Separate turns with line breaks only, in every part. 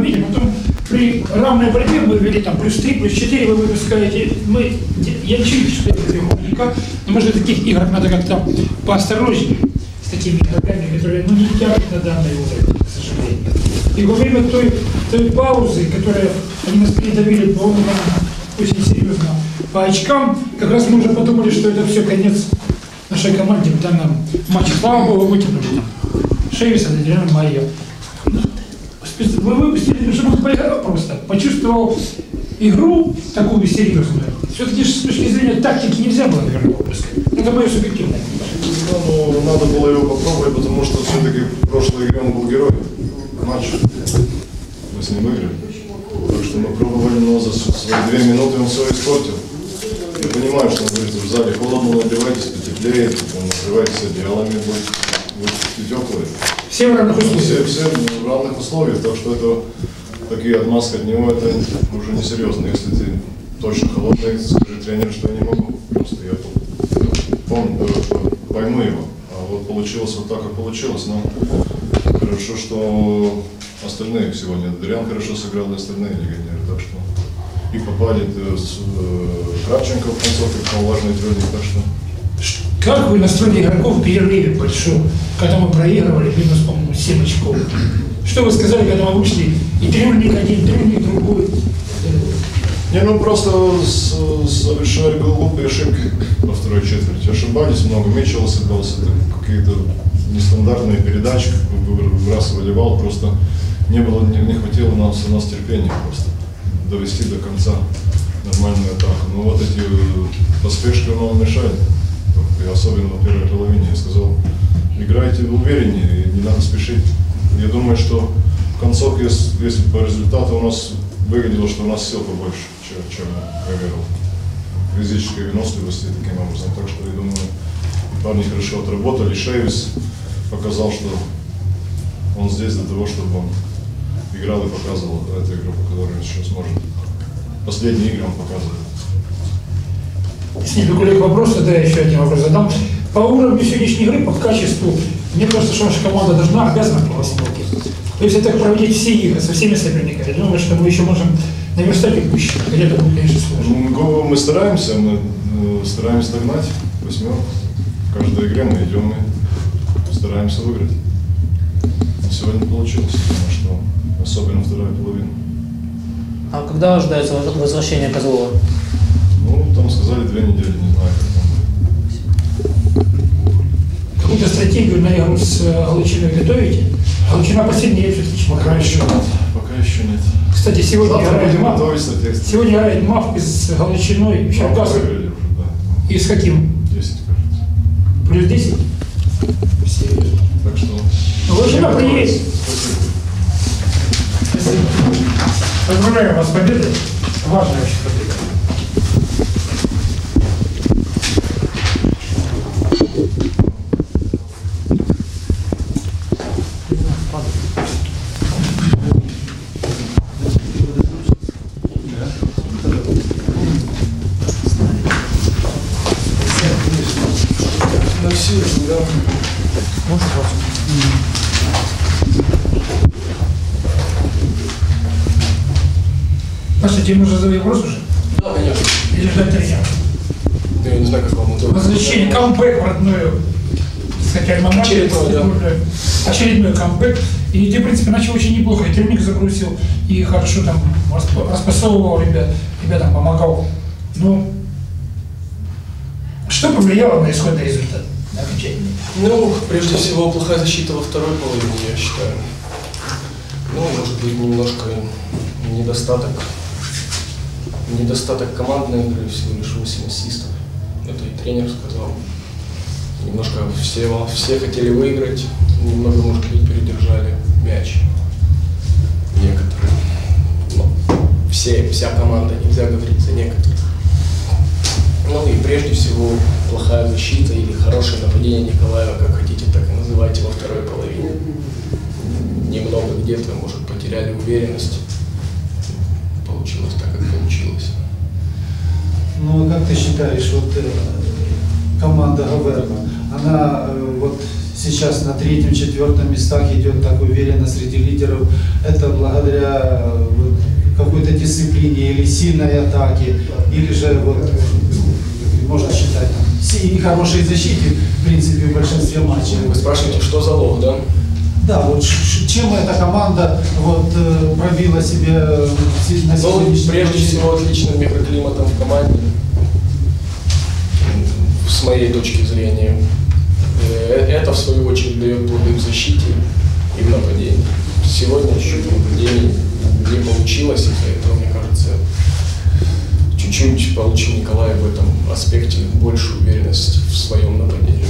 Видите, потом при равной борьбе мы ввели там плюс 3, плюс 4, вы выпускаете. Мы, я не считаю против никак, но может таких играх надо как-то поосторожнее с такими игроками, которые ну, не тянут на данный уровень, к сожалению. И во время той, той паузы, которая они нас передавили, по очень серьезно, по очкам, как раз мы уже подумали, что это все конец нашей команде в данном матче. Слава Богу, вытянули там. Шейвиса, Майя. Вы выпустили, чтобы поиграл просто, почувствовал игру такую серьезную. Все-таки с точки зрения тактики нельзя было, наверное, выпускать. Это мое субъективное.
Ну, надо было его попробовать, потому что все-таки в прошлой игре он был герой. Матч мы с ним выиграли. Так что мы пробовали, но за свои две минуты он все испортил. Я понимаю, что он говорит, в зале холодно, надевайтесь, потеплее, накрывайтесь одеялами, будет, теплые.
Все в равных
Все,
условиях.
все в равных условиях, так что это такие отмазки от него, это уже несерьезно. Если ты точно холодный, скажи тренеру, что я не могу. Просто я помню, пойму его. А вот получилось вот так, как получилось. Но хорошо, что остальные сегодня. Адриан хорошо сыграл, и остальные легионеры. Так что и попали э, э, Кравченко в концовке, важный тренер, так что
Как вы настроили игроков в перерыве большом, когда мы проигрывали минус, по-моему, 7 очков? Что вы сказали, когда мы вышли, и тренерник один, тренерник другой?
Не, ну просто совершали глупые ошибки во второй четверти. Ошибались много, Митчелл ошибался, какие-то нестандартные передачи, выбрасывали вал, просто не было, не, не хватило нас, у нас терпения просто довести до конца нормальную атаку. Но вот эти э, поспешки нам мешали, и особенно в первой половине. Я сказал, играйте увереннее, не надо спешить. Я думаю, что в концовке, с- если по результату у нас выглядело, что у нас сил побольше, чем, чем я говорил. Физической выносливости таким образом. Так что я думаю, парни хорошо отработали. Шейвис показал, что он здесь для того, чтобы он играл и показывал эту игру, которую он сейчас может. Последние игры он показывает.
Если не Кулик вопрос, тогда я еще один вопрос задам. По уровню сегодняшней игры, по качеству, мне кажется, что наша команда должна, обязана была сегодня. То есть это проводить все игры со всеми соперниками. Я думаю, что мы еще можем наверстать упущенное. Хотя это будет, конечно, сложно.
Ну, мы стараемся, мы э, стараемся догнать восьмерку. В каждой игре мы идем и стараемся выиграть. Сегодня получилось, потому что особенно вторая половина.
А когда ожидается воз- возвращение Козлова?
Ну, сказали две недели, не знаю, как там.
Какую-то стратегию на игру с э, Галичиной готовите? Галичина посильнее все-таки,
Пока еще нет. Пока еще нет.
Кстати, сегодня
Завтра
играет
будем
МАФ.
готовиться текст.
Сегодня играет МАФ с
выиграли уже, да.
И с каким?
10, кажется.
Плюс 10? Серьезно.
Так что...
Ну, Галичина
готовимся.
приедет.
Спасибо.
Поздравляю вас с победой. Важная очень победа. Паша, тебе нужно задать вопрос уже?
Да, конечно.
Или ждать тренера?
Я не знаю, как вам это...
Возвращение, камбэк в родную, так сказать.
Очередной, да.
Очередной камбэк. И ты, в принципе, начал очень неплохо. И тренинг загрузил, и хорошо там расп- распасовывал ребят, ребятам помогал. Ну, что повлияло на исходный результат? Окончательный?
Ну, прежде всего, плохая защита во второй половине, я считаю. Ну, может быть, немножко недостаток, недостаток командной игры, всего лишь 8 ассистов. Это и тренер сказал. Немножко все, все хотели выиграть, немного, может быть, передержали мяч. Некоторые. Но все, вся команда, нельзя говорить за некоторых. Ну и прежде всего плохая защита хорошее нападение Николаева, как хотите, так и называйте во второй половине. Немного где-то, может, потеряли уверенность. Получилось так, как получилось.
Ну, а как ты считаешь, вот э, команда Гаверна, она э, вот сейчас на третьем, четвертом местах идет так уверенно среди лидеров, это благодаря э, вот какой-то дисциплине или сильной атаке, или же вот можно считать там, си- и хорошей защите, в принципе, в большинстве матчей.
Вы спрашиваете, что залог, да?
Да, вот чем эта команда вот э, пробила себе э, на
Ну, прежде всего, отличным микроклиматом в команде, с моей точки зрения. Э, Это, в свою очередь, дает плоды в защите и в нападении. Сегодня чуть-чуть не получилось, из-за этого, мне кажется, чуть-чуть получил Николай в этом аспекте большую уверенность в своем нападении.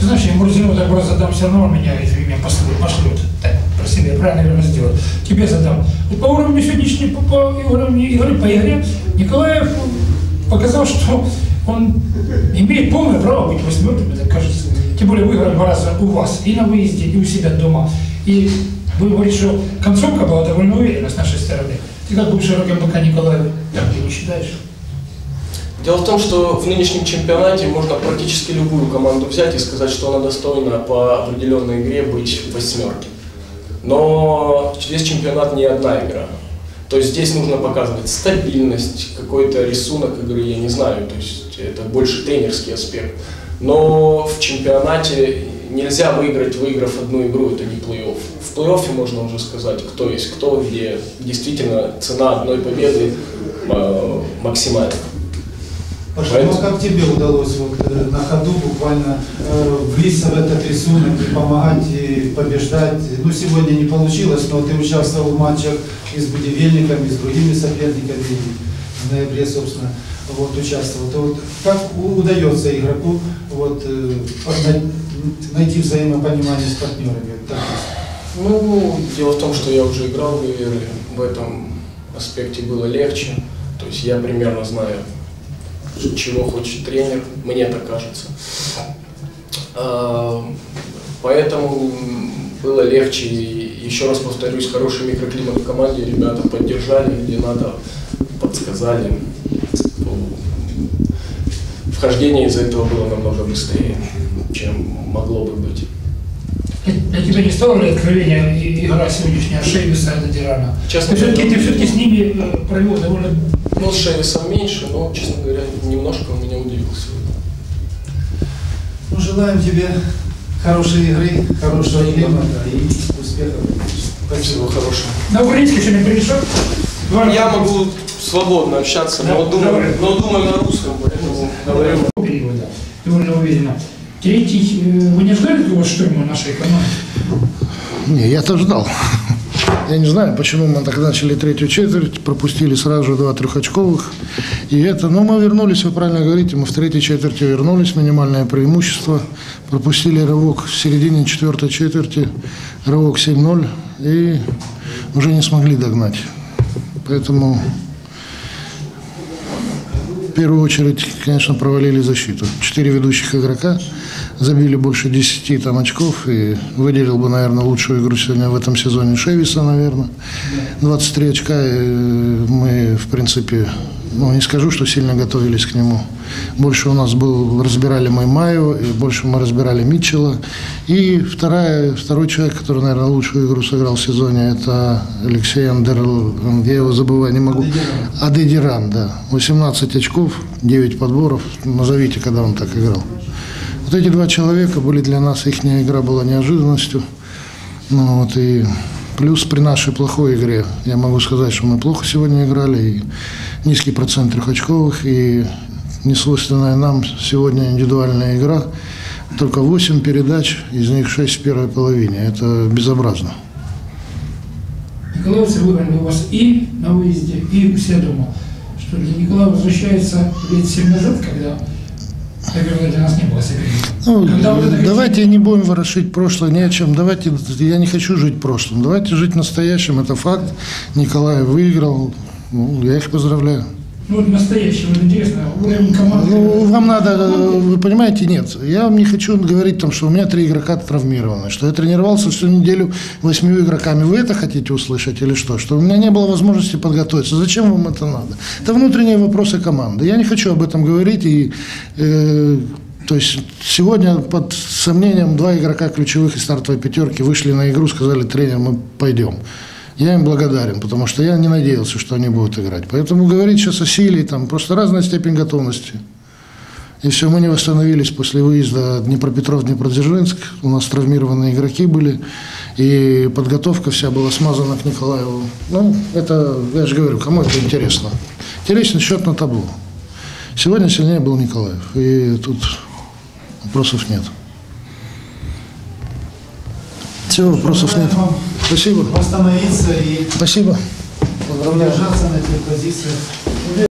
Знаешь, я Мурзину вопрос задам, все равно меня, извини меня, пошлют, пошлют. Так, прости меня, правильно, наверное, сделать. Тебе задам. Вот по уровню сегодняшней, по, по уровню игры, по игре, Николаев показал, что он имеет полное право быть восьмеркой, мне так кажется. Тем более выиграл два раза у вас, и на выезде, и у себя дома. И вы говорите, что концовка была довольно уверена с нашей стороны. Ты как бывший МБК Николаев, так ты не считаешь?
Дело в том, что в нынешнем чемпионате можно практически любую команду взять и сказать, что она достойна по определенной игре быть в восьмерке. Но весь чемпионат не одна игра. То есть здесь нужно показывать стабильность, какой-то рисунок игры, я не знаю, то есть это больше тренерский аспект. Но в чемпионате нельзя выиграть, выиграв одну игру, это не плей-офф. В плей-оффе можно уже сказать, кто есть кто, где действительно цена одной победы э, максимальна.
Паша,
Поэтому-
ну а как тебе удалось вот, э, на ходу буквально э, влиться в этот рисунок и помогать и побеждать? Ну, сегодня не получилось, но ты участвовал в матчах и с Будивельником, и с другими соперниками, в ноябре, собственно, вот, участвовал. То вот как удается игроку вот, э, найти взаимопонимание с партнерами? Так,
Ну, дело в том, что я уже играл в Виверли, в этом аспекте было легче. То есть я примерно знаю, чего хочет тренер, мне так кажется. А, Поэтому было легче. Еще раз повторюсь, хороший микроклимат в команде, ребята поддержали, где надо, подсказали. Вхождение из-за этого было намного быстрее, чем могло бы быть.
Для тебя не стало ли откровение и- игра сегодняшняя Шейвиса и Дирана?
Честно
ты все-таки,
говоря,
ты все-таки с ними э, провел довольно...
Ну, с Шевисом меньше, но, честно говоря, немножко он меня удивил сегодня.
Ну, желаем тебе хорошей игры, хорошего климата и успехов.
Всего хорошего.
На украинский что-нибудь перешел?
Я могу свободно общаться, но
Да,
думаю,
давай.
но думаю на русском, поэтому говорю.
периода, довольно уверенно. Третий, э, вы не ждали такого штурма нашей команды?
Не, я-то ждал. Я не знаю, почему мы так начали третью четверть, пропустили сразу же два трехочковых. И это, ну, мы вернулись, вы правильно говорите, мы в третьей четверти вернулись, минимальное преимущество. Пропустили рывок в середине четвертой четверти, рывок 7-0, и уже не смогли догнать. Поэтому в первую очередь, конечно, провалили защиту. Четыре ведущих игрока забили больше 10 там, очков. И выделил бы, наверное, лучшую игру сегодня в этом сезоне Шевиса, наверное. 23 очка. и мы, в принципе, ну, не скажу, что сильно готовились к нему. Больше у нас был, разбирали мы Маю, и больше мы разбирали Митчелла. И вторая, второй человек, который, наверное, лучшую игру сыграл в сезоне, это Алексей Андер... Я его забываю, не могу. Адедиран, да. 18 очков, 9 подборов. Назовите, когда он так играл. Вот эти два человека были для нас, их игра была неожиданностью. Ну, вот, и плюс при нашей плохой игре, я могу сказать, что мы плохо сегодня играли, и низкий процент трехочковых, и несвойственная нам сегодня индивидуальная игра. Только 8 передач, из них 6 в первой половине. Это безобразно.
Николаевцы выиграли у вас и на выезде, и себя дома. Что для Николая возвращается лет 7 назад, когда, наверное, для нас не было соперника.
Ну,
это
давайте не будем ворошить прошлое, ни о чем. Давайте, я не хочу жить прошлым. Давайте жить настоящим. Это факт. Николай выиграл. Ну, я их поздравляю.
Ну, вот настоящий, вот интересно, уровень команды.
Ну, вам надо, э, вы понимаете, нет. Я вам не хочу говорить, там, что у меня три игрока травмированы, что я тренировался всю неделю восьмью игроками. Вы это хотите услышать или что? Что у меня не было возможности подготовиться. Зачем вам это надо? Это внутренние вопросы команды. Я не хочу об этом говорить и э, То есть сегодня под сомнением два игрока ключевых из стартовой пятерки вышли на игру, сказали, тренер, мы пойдем. Я им благодарен, потому что я не надеялся, что они будут играть. Поэтому говорить сейчас о силе, там просто разная степень готовности. И все, мы не восстановились после выезда Днепропетров-Днепродзержинск. У нас травмированные игроки были. И подготовка вся была смазана к Николаеву. Ну, это, я же говорю, кому это интересно. Интересен счет на табло. Сегодня сильнее был Николаев. И тут вопросов нет. Все, вопросов нет. Спасибо.
Восстановиться и
Спасибо.
удержаться на этих позициях.